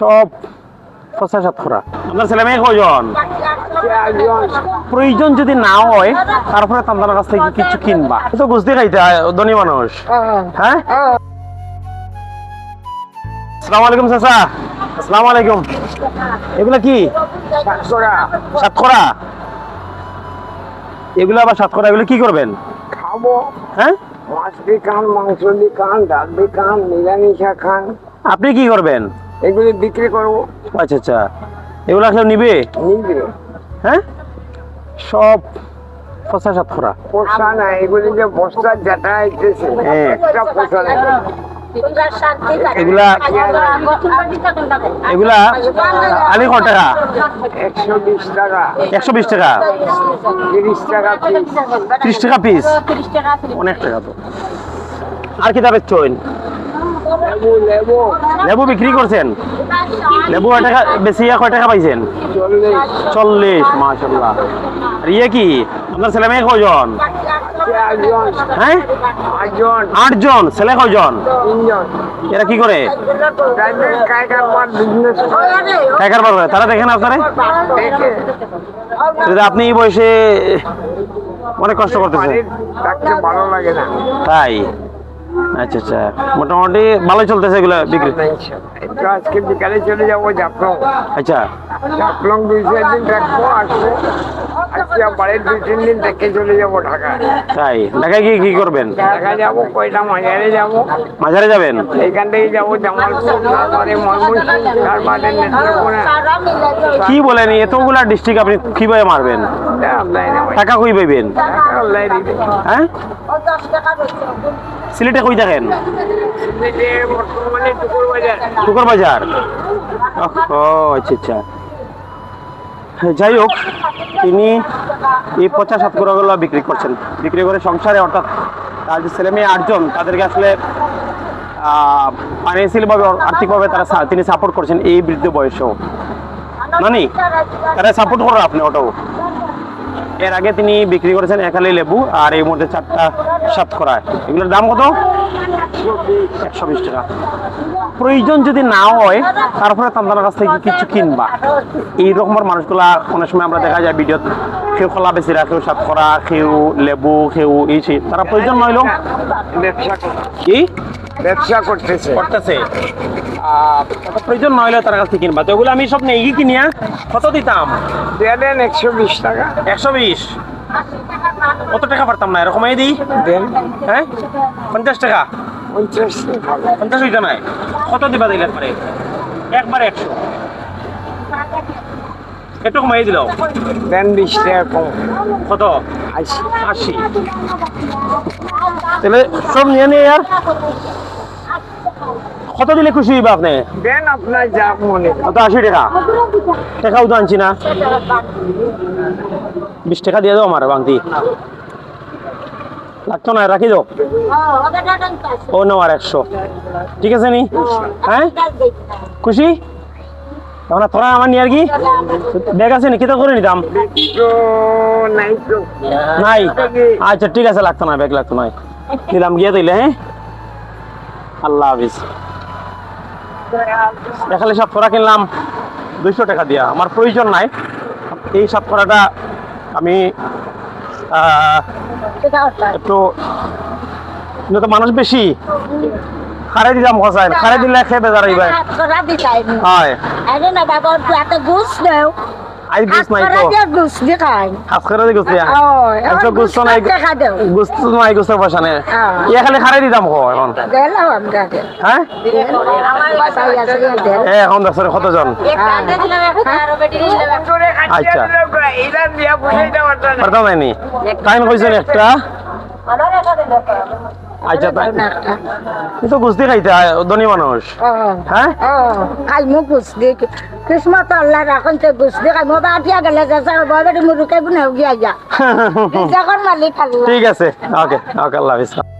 সব পচা সাতখরা আপনার ছেলে মেয়ে কয়জন? প্রয়োজন যদি না হয় তারপরে কাছ থেকে কিছু কিনবা। তো বুঝতে খাইতে ধনী মানুষ। হ্যাঁ। আসসালামু আলাইকুম চাচা। আসসালামু আলাইকুম। এগুলা কি? সাতখরা এগুলো আবার সাতখরা এগুলো কি করবেন? খাব। হ্যাঁ? মাছ দিয়ে খান মাংস দিয়ে খান ডাল দিয়ে খান নিরামিষা খান। আপনি কি করবেন? এগুলি বিক্রি করব। আচ্ছা আচ্ছা। এগুলো কেউ নিবে? নিবে। হ্যাঁ? সব। পচা সাতখরা পোষা না এগুলি যে বস্তার জাটা আইতেছে হ্যাঁ। একটা পোষা নেই। এগুলা এগুলা আলি কত টাকা? একশো বিশ টাকা। একশো বিশ টাকা? তিরিশ টাকা পিস ত্রিশ টাকা পিস অনেক টাকা। তো। আর কি দাবে চইন? লেবু বিক্রি করছেন? লেবু কয় টাকা? বেশি কয় টাকা পাইছেন? চল্লিশ। মাশাল্লাহ আর ইয়ে কি? আপনার ছেলে মেয়ে কয়জন? হ্যাঁ? আটজন। ছেলে কয়জন? এরা কি করে? টাকার পারবে তারা দেখেন আপনারে? আপনি এই বয়সে অনেক কষ্ট করতেছেন। ভালো লাগে না। তাই? আচ্ছা আচ্ছা। মোটামুটি ভালোই চলতেছে এগুলো বিক্রি? একটু আজকে বিকালে চলে যাব জাফলং আচ্ছা। জাফলং দুই চার দিন থাকব আসব। আজকে বাড়ির দুই তিন দিন থেকে চলে যাব ঢাকা তাই? ঢাকায় গিয়ে কি করবেন? ঢাকা যাব কয়টা যাব। মাঝারে যাবেন? এইখান থেকে যাব জামালপুর তারপরে ময়মনসিংহ তারপরে নেত্রকোনা। কি বলেন এতগুলা ডিস্ট্রিক্ট আপনি কীভাবে মারবেন? টাকা কই পাইবেন? হ্যাঁ? সিলেটে কই থাকেন? টুকুর বাজার ও আচ্ছা আচ্ছা। যাই হোক তিনি এই পচা সাতগুলো বিক্রি করছেন। বিক্রি করে সংসারে অর্থাৎ তার যে ছেলে মেয়ে আটজন তাদেরকে আসলে ফাইন্যান্সিয়ালভাবে আর্থিকভাবে তারা তিনি সাপোর্ট করছেন এই বৃদ্ধ বয়সেও। নানি তারা সাপোর্ট করো আপনি ওটাও। এর আগে তিনি বিক্রি করেছেন একালি লেবু আর এই মধ্যে চারটা সাতখরা এগুলোর দাম কত? একশো বিশ টাকা। প্রয়োজন যদি না হয় তারপরে আপনার কাছ থেকে কিছু কিনবা। এই রকমের মানুষগুলা অনেক সময় আমরা দেখা যায় ভিডিও কেউ খোলা বেশি বেশিরা কেউ সাতখরা কেউ লেবু কেউ এই সেই। তারা প্রয়োজন নইলেও ব্যবসা কি? ব্যবসা করতেছে। করতেছে। প্রয়োজন নইলে তার কাছ থেকে কিনবা। তো ওগুলো আমি সব নেই কিনিয়া কত দিতাম? দেন একশো বিশ টাকা। একশো বিশ? কত টাকা পারতাম না? এরকমই দিই? দেন। হ্যাঁ? পঞ্চাশ টাকা? পঞ্চাশ পঞ্চাশ হইতে নাই। কত দিবা দিলে একবারে একবারে একশো। একটু কমাই দিল। দেন বিশ টাকা কম। কত? আশি। আশি। তাহলে সব নিয়ে নিয়ে আর কত দিলে খুশি হইবা আপনি? দেন আপনার যা মনে কত? আশি টাকা। টাকাও তো আনছি না। বিশ টাকা দিয়ে দাও আমার বাংতি লাগতো না রাখি দাও। ও নেওয়ার একশো। ঠিক আছে নি? হ্যাঁ? খুশি? তখন তোরা আমার নিয়ে আর কি? ব্যাগ আছে নি? কিতা করে নিতাম? নাই নাই? আচ্ছা ঠিক আছে লাগতো না ব্যাগ লাগতো না নিলাম গিয়ে দিলে হ্যাঁ? আল্লাহ হাফিজ। এখানে সব করা কিনলাম দুইশো টাকা দিয়া। আমার প্রয়োজন নাই। এই সাতকরাটা আমি একটু কিন্তু তো মানুষ বেশি খারে দিলাম হসাইন খারে দিলে খেয়ে বেজার হয়। আই গুছ নাই তো। হাত করে দি গুছ আচ্ছা গুছ তো নাই গুছ তো নাই গুছের পয়সা নেই ইয়ে খালি খারে দিতাম কো এখন। হ্যাঁ এ এখন দেখছ রে কতজন আচ্ছা। দিয়া পারতাম না। পারতাম নাইনি টাইম একটা। আচ্ছা তাই তুই তো। খাইতে হয়, ধনী মানুষ। হ্যাঁ? কিসমত আল্লাহ রাখন তে গুছ দেখাই মো আটিয়া গেলে যাসা বাবাটি মুরুকে বুনে গিয়া। যা যখন মালিক আল্লাহ। ঠিক আছে ওকে ওকে আল্লাহ হাফিজ।